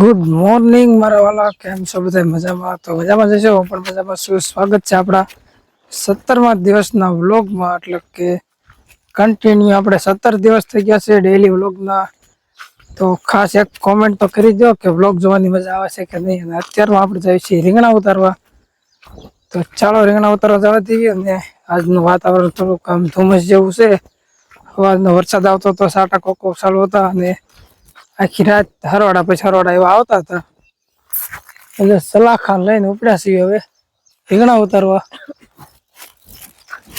Good morning મારા વાલા. કેમ છો બધા મજામાં? તો મજામાં જશો પણ મજામાં શું સ્વાગત છે આપણા સત્તરમા દિવસના વ્લોગમાં. એટલે કે કન્ટિન્યુ આપણે સત્તર દિવસ થઈ ગયા છે ડેઈલી વ્લોગના. તો ખાસ એક કોમેન્ટ તો કરી દો કે વ્લોગ જોવાની મજા આવે છે કે નહીં? અને અત્યારમાં આપણે જઈએ છીએ રીંગણા ઉતારવા. તો ચાલો રીંગણા ઉતારવા જવા દઈએ અને આજનું વાતાવરણ થોડુંક આમ ધુમ્મસ જેવું છે. સવારનો વરસાદ આવતો તો સાટા કોકો ચાલુ હતા અને આખી રાત હરવાડા પછી હરવાડા એવા આવતા હતા. એટલે સલાખા લઈને ઉપડ્યા છીએ હવે રીંગણા ઉતારવા.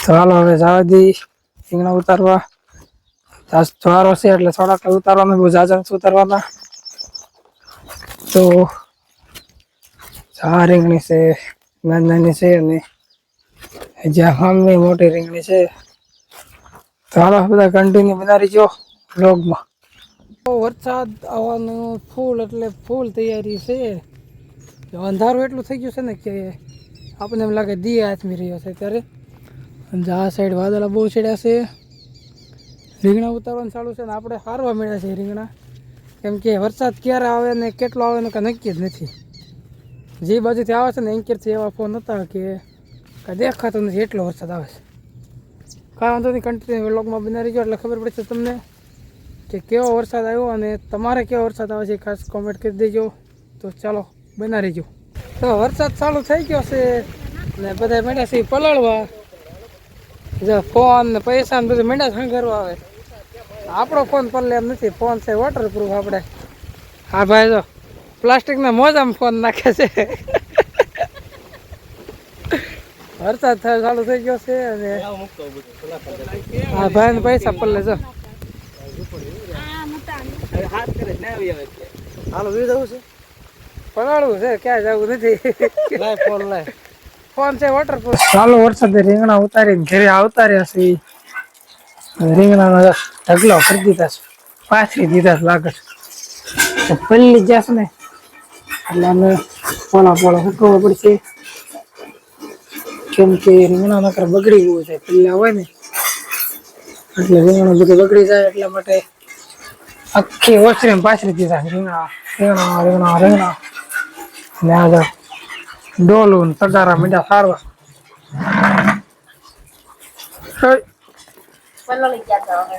તો હાલો હવે જવા દી રીંગણા ઉતારવા. આજ દ્વારો છે એટલે થોડાક ઉતારવાના, બહુ જાજા ઉતારવાના. તો આ રીંગણી છે, નાની નાની છે અને જ્યાં સામે મોટી રીંગણી છે. તો હાલો બધા કન્ટિન્યુ બનાવી જો બ્લોગમાં વરસાદ આવવાનું ફૂલ એટલે ફૂલ તૈયારી છે. અંધારું એટલું થઈ ગયું છે ને કે આપણને એમ લાગે દી આથમી રહ્યો છે ત્યારે. આ સાઈડ વાદળા બહુ ચડ્યા છે. રીંગણા ઉતારવાનું ચાલુ છે ને આપણે હારવા મળ્યા છે રીંગણા. કેમ કે વરસાદ ક્યારે આવે ને કેટલો આવે ને કાંઈ નક્કી જ નથી. જે બાજુથી આવે છે ને એન્કરથી એવા ફોન હતા કે કાંઈ દેખાતો નથી એટલો વરસાદ આવે છે. કાંઈ વાંધો નહીં કન્ટિન્યુ વ્લોગમાં બનાવી ગયો એટલે ખબર પડશે તમને. કે કેવો વરસાદ આવ્યો અને તમારે કેવો વરસાદ આવે છે ખાસ કોમેન્ટ કરી દેજો. તો ચાલો બના રહેજો. તો વરસાદ ચાલુ થઈ ગયો છે ને બધા મેળા છે પલળવા. જો ફોન ને પૈસા ને બધું મેળા સંઘરવા આવે. આપણો ફોન પલ્લે એમ નથી, ફોન છે વોટરપ્રૂફ આપણે. હા ભાઈ, જો પ્લાસ્ટિકના મોજામાં ફોન નાખે છે. વરસાદ ચાલુ થઈ ગયો છે અને હા ભાઈ પૈસા પલ્લે જો. હાલો જવું છે? પલાળવું છે ક્યાં જવું નથી. લાય ફોન લાય. ફોન છે વોટરપ્રૂફ ચાલો વરસાદે રીંગણા ઉતારીને ઘરે આવતા રહ્યા છે. રીંગણાનો ઢગલો કરી દીધા છે. પાથરી દીધા છે લાગે છે. પલ્લી જશે ને એટલે અમે પોલા પોલા પડશે. કેમ કે રીંગણા નકર બગડી ગયું છે પેલા હોય ને. એટલે રીંગણું બધું બગડી જાય એટલા માટે જતા હવે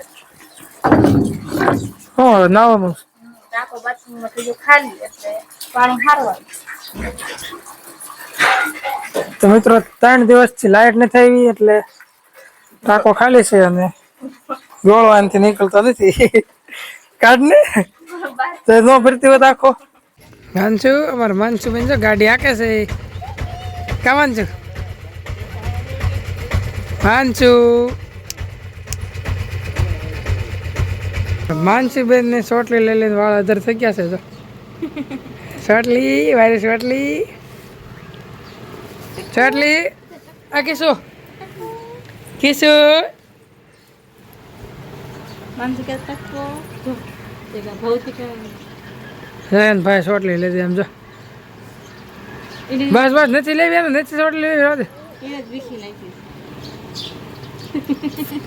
શું હવે નાવાનું છે? ટાંકો બાથરૂમમાં બીજું ખાલી એટલે પાણી હારવાનું તો મિત્રો ત્રણ દિવસથી લાઈટ નથી આવી, એટલે ટાંકો ખાલી છે અને ગોળો આનાથી નીકળતો નથી. કાઢ ને તો ન ફરતી હોય આખો. માનસુ અમારે માનસુ બેન જો ગાડી આકે છે. કા માનસુ? માનસુ. માનસી બેન ને સોટલી લઈ લઈને વાળ અધર થઈ ગયા છે તો સોટલી વાયરી સોટલી સોટલી આ કિશુ? કિશુ? માનસુ કે જયન ભાઈ સોટલી લેજે એમ જો. એને બસ બસ નથી લેવી એમ નથી સોટલી લેવી રહેવા દે. એને જ વીખી નાખી.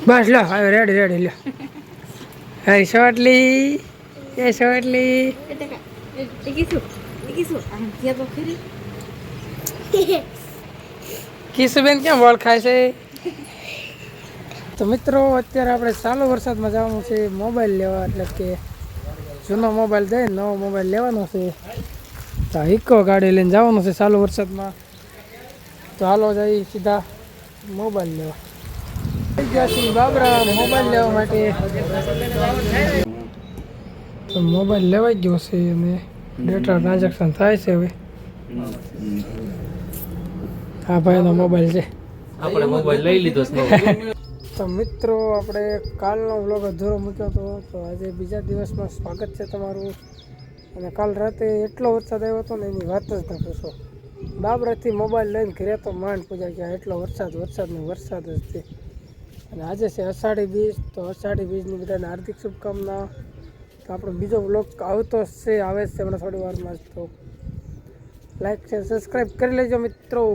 બસ લો હવે રેડી રેડી લ્યો હરી સોટલી એ સોટલી એટલે કા એ કીધું એ કીધું આમ ત્યાં તો ખરી. કિશુબેન કેમ વળ ખાય છે? તો મિત્રો અત્યારે આપણે ચાલુ વરસાદમાં જવાનું છે મોબાઈલ લેવા એટલે કે જૂનો મોબાઈલ દઈ નવો મોબાઈલ લેવાનો છે. તો ઇકો ગાડી લઈને જવાનું છે ચાલુ વરસાદમાં. તો હાલો જઈ સીધા મોબાઈલ લેવા. બાબરા, મોબાઈલ લેવા માટે. તો મોબાઈલ લેવાઈ ગયો છે અને ડેટા ટ્રાન્ઝેક્શન થાય છે હવે. હા ભાઈનો મોબાઈલ છે. આપણે મોબાઈલ લઈ લીધો છે. તો મિત્રો, આપણે કાલનો વ્લોગ અધૂરો મૂક્યો હતો. તો આજે બીજા દિવસમાં સ્વાગત છે તમારું. અને કાલ રાતે એટલો વરસાદ આવ્યો હતો ને એની વાત જ ન પૂછો. બાબરાથી મોબાઈલ લઈને ઘરે તો માંડ પૂજા ગયા. એટલો વરસાદ વરસાદ ને વરસાદ જ છે. અને આજે છે અષાઢી બીજ. તો અષાઢી બીજની બધાને હાર્દિક શુભકામના. તો આપણો બીજો વ્લોગ આવતો છે, આવે છે હમણાં થોડી વારમાં જ તો. લાઈક છે સબસ્ક્રાઈબ કરી લેજો મિત્રો.